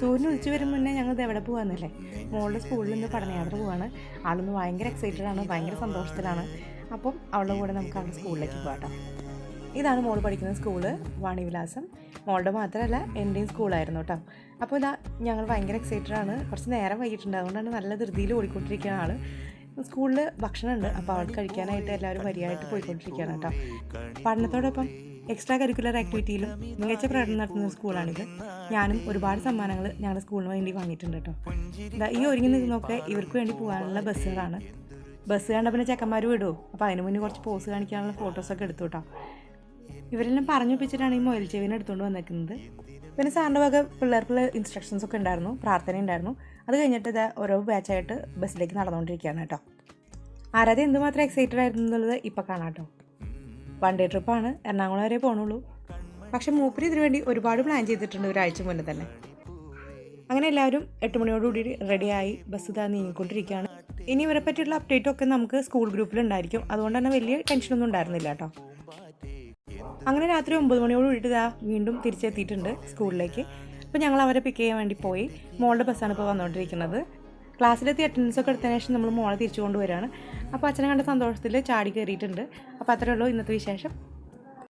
സൂര്യൻ ഉദിച്ചു വരും മുന്നേ ഞങ്ങൾ എവിടെ പോകാമെന്നല്ലേ മോളുടെ സ്കൂളിൽ നിന്ന് പഠനയാത്ര പോവാണ്. ആളൊന്ന് ഭയങ്കര എക്സൈറ്റഡ് ആണ് ഭയങ്കര സന്തോഷത്തിലാണ്. അപ്പം അവളുടെ കൂടെ നമുക്ക് അവളുടെ സ്കൂളിലേക്ക് പോകാം ഇതാണ് മോൾ പഠിക്കുന്ന സ്കൂൾ വാണിവിലാസം. മോളുടെ മാത്രമല്ല എന്റെയും സ്കൂളായിരുന്നു കേട്ടോ. അപ്പോൾ ഇതാ ഞങ്ങൾ ഭയങ്കര എക്സൈറ്റഡ് ആണ്. കുറച്ച് നേരം വൈകിട്ടുണ്ട്. അതുകൊണ്ടാണ് നല്ല ധൃതിയിൽ ഓടിക്കൊണ്ടിരിക്കുന്ന ആൾ സ്കൂളിൽ ഭക്ഷണമുണ്ട്. അപ്പോൾ അവൾക്ക് കഴിക്കാനായിട്ട് എല്ലാവരും വരിയായിട്ട് പോയിക്കൊണ്ടിരിക്കുകയാണ് കേട്ടോ. പഠനത്തോടൊപ്പം എക്സ്ട്രാ കരിക്കുലർ ആക്ടിവിറ്റിയിലും മികച്ച പ്രകടനം നടത്തുന്ന സ്കൂളാണിത്. ഞാനും ഒരുപാട് സമ്മാനങ്ങൾ ഞങ്ങളുടെ സ്കൂളിന് വേണ്ടി വാങ്ങിയിട്ടുണ്ട് കേട്ടോ. ഈ ഒരുങ്ങി നിന്നൊക്കെ ഇവർക്ക് വേണ്ടി പോകാനുള്ള ബസ്സുകളാണ്. ബസ് കണ്ട പിന്നെ ചെക്കന്മാർ വിടുമോ അപ്പോൾ അതിന് മുന്നേ കുറച്ച് പോസ് കാണിക്കാനുള്ള ഫോട്ടോസൊക്കെ എടുത്തു കേട്ടോ. ഇവരെല്ലാം പറഞ്ഞൊപ്പിച്ചിട്ടാണ് ഈ മൊയൽ ചെവിനെ എടുത്തുകൊണ്ട് വന്നേക്കുന്നത്. പിന്നെ സാറിന്റെ വക പിള്ളേർക്കുള്ള ഇൻസ്ട്രക്ഷൻസ് ഒക്കെ ഉണ്ടായിരുന്നു പ്രാർത്ഥന ഉണ്ടായിരുന്നു. അത് കഴിഞ്ഞിട്ട് ഇത് ഓരോ ബാച്ചായിട്ട് ബസ്സിലേക്ക് നടന്നുകൊണ്ടിരിക്കുകയാണ് കേട്ടോ. ആരാധന എന്തുമാത്രം എക്സൈറ്റഡ് ആയിരുന്നു എന്നുള്ളത് ഇപ്പം കാണാം കേട്ടോ. വൺ ഡേ ട്രിപ്പാണ് എറണാകുളം വരെ പോകണുള്ളൂ പക്ഷെ മൂപ്പര് ഇതിന് വേണ്ടി ഒരുപാട് പ്ലാൻ ചെയ്തിട്ടുണ്ട് ഒരാഴ്ച മുന്നേ തന്നെ. അങ്ങനെ എല്ലാവരും എട്ട് മണിയോടുകൂടി റെഡിയായി ബസ് ഇതാ നീങ്ങിക്കൊണ്ടിരിക്കുകയാണ്. ഇനി ഇവരെ പറ്റിയുള്ള അപ്ഡേറ്റ് ഒക്കെ നമുക്ക് സ്കൂൾ ഗ്രൂപ്പിൽ ഉണ്ടായിരിക്കും. അതുകൊണ്ട് തന്നെ വലിയ ടെൻഷനൊന്നും ഉണ്ടായിരുന്നില്ല കേട്ടോ. അങ്ങനെ രാത്രി ഒമ്പത് മണിയോട് ഇതാ വീണ്ടും തിരിച്ചെത്തിയിട്ടുണ്ട് സ്കൂളിലേക്ക് അപ്പോൾ ഞങ്ങൾ അവരെ പിക്ക് ചെയ്യാൻ വേണ്ടി പോയി. മോളുടെ ബസ്സാണ് ഇപ്പോൾ വന്നുകൊണ്ടിരിക്കുന്നത് ക്ലാസ്സിലെത്തി അറ്റൻഡൻസ് ഒക്കെ എടുത്തതിന് ശേഷം നമ്മൾ മോളെ തിരിച്ചു കൊണ്ടുവരികയാണ്. അപ്പോൾ അച്ഛനെ കണ്ട സന്തോഷത്തിൽ ചാടി കയറിയിട്ടുണ്ട് അപ്പോൾ അത്രയേ ഉള്ളൂ ഇന്നത്തെ വിശേഷം.